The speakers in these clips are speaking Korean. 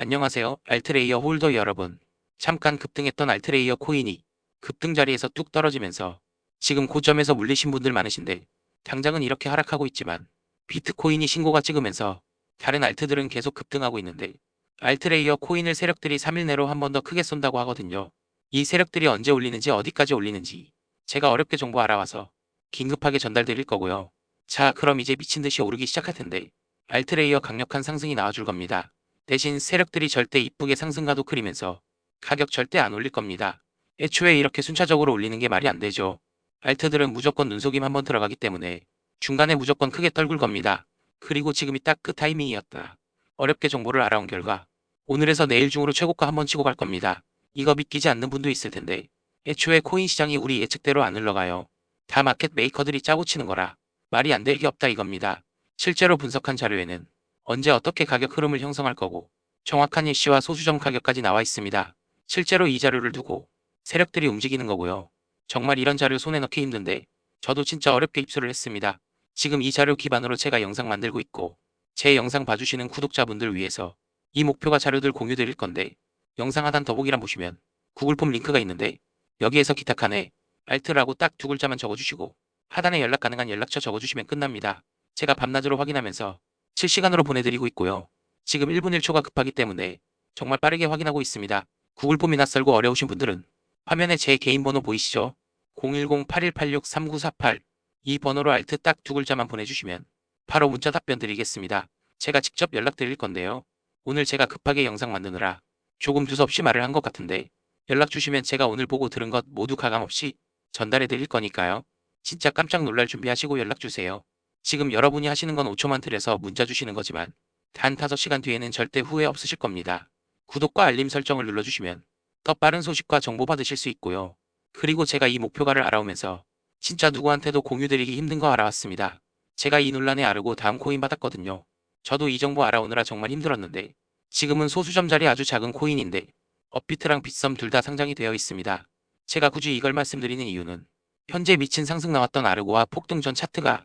안녕하세요. 알트레이어 홀더 여러분. 잠깐 급등했던 알트레이어 코인이 급등 자리에서 뚝 떨어지면서 지금 고점에서 물리신 분들 많으신데 당장은 이렇게 하락하고 있지만 비트코인이 신고가 찍으면서 다른 알트들은 계속 급등하고 있는데 알트레이어 코인을 세력들이 3일 내로 한 번 더 크게 쏜다고 하거든요. 이 세력들이 언제 올리는지 어디까지 올리는지 제가 어렵게 정보 알아와서 긴급하게 전달드릴 거고요. 자 그럼 이제 미친 듯이 오르기 시작할 텐데 알트레이어 강력한 상승이 나와줄 겁니다. 대신 세력들이 절대 이쁘게 상승가도 그리면서 가격 절대 안 올릴 겁니다. 애초에 이렇게 순차적으로 올리는 게 말이 안 되죠. 알트들은 무조건 눈속임 한번 들어가기 때문에 중간에 무조건 크게 떨굴 겁니다. 그리고 지금이 딱 그 타이밍이었다. 어렵게 정보를 알아온 결과 오늘에서 내일 중으로 최고가 한번 치고 갈 겁니다. 이거 믿기지 않는 분도 있을 텐데 애초에 코인 시장이 우리 예측대로 안 흘러가요. 다 마켓 메이커들이 짜고 치는 거라 말이 안 될 게 없다 이겁니다. 실제로 분석한 자료에는 언제 어떻게 가격 흐름을 형성할 거고 정확한 일시와 소수점 가격까지 나와 있습니다. 실제로 이 자료를 두고 세력들이 움직이는 거고요. 정말 이런 자료 손에 넣기 힘든데 저도 진짜 어렵게 입수를 했습니다. 지금 이 자료 기반으로 제가 영상 만들고 있고 제 영상 봐주시는 구독자분들 위해서 이 목표가 자료들 공유 드릴 건데 영상 하단 더보기란 보시면 구글 폼 링크가 있는데 여기에서 기타 칸에 알트라고 딱 두 글자만 적어주시고 하단에 연락 가능한 연락처 적어주시면 끝납니다. 제가 밤낮으로 확인하면서 실시간으로 보내드리고 있고요. 지금 1분 1초가 급하기 때문에 정말 빠르게 확인하고 있습니다. 구글 폼이나 썰고 어려우신 분들은 화면에 제 개인 번호 보이시죠? 010-8186-3948 이 번호로 알트 딱 두 글자만 보내주시면 바로 문자 답변 드리겠습니다. 제가 직접 연락드릴 건데요. 오늘 제가 급하게 영상 만드느라 조금 두서없이 말을 한 것 같은데 연락 주시면 제가 오늘 보고 들은 것 모두 가감 없이 전달해 드릴 거니까요. 진짜 깜짝 놀랄 준비하시고 연락 주세요. 지금 여러분이 하시는 건 5초만 들여서 문자 주시는 거지만 단 5시간 뒤에는 절대 후회 없으실 겁니다. 구독과 알림 설정을 눌러주시면 더 빠른 소식과 정보 받으실 수 있고요. 그리고 제가 이 목표가를 알아오면서 진짜 누구한테도 공유드리기 힘든 거 알아왔습니다. 제가 이 논란에 아르고 다음 코인 받았거든요. 저도 이 정보 알아오느라 정말 힘들었는데 지금은 소수점짜리 아주 작은 코인인데 업비트랑 빗썸 둘 다 상장이 되어 있습니다. 제가 굳이 이걸 말씀드리는 이유는 현재 미친 상승 나왔던 아르고와 폭등 전 차트가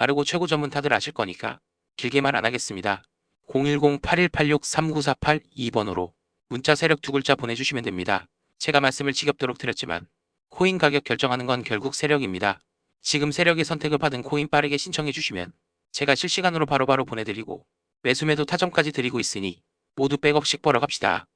아르고 최고 전문 다들 아실 거니까 길게 말 안 하겠습니다. 010-8186-3948 2번으로 문자 세력 두 글자 보내주시면 됩니다. 제가 말씀을 지겹도록 드렸지만 코인 가격 결정하는 건 결국 세력입니다. 지금 세력의 선택을 받은 코인 빠르게 신청해 주시면 제가 실시간으로 바로바로 보내드리고 매수매도 타점까지 드리고 있으니 모두 백업씩 벌어 갑시다.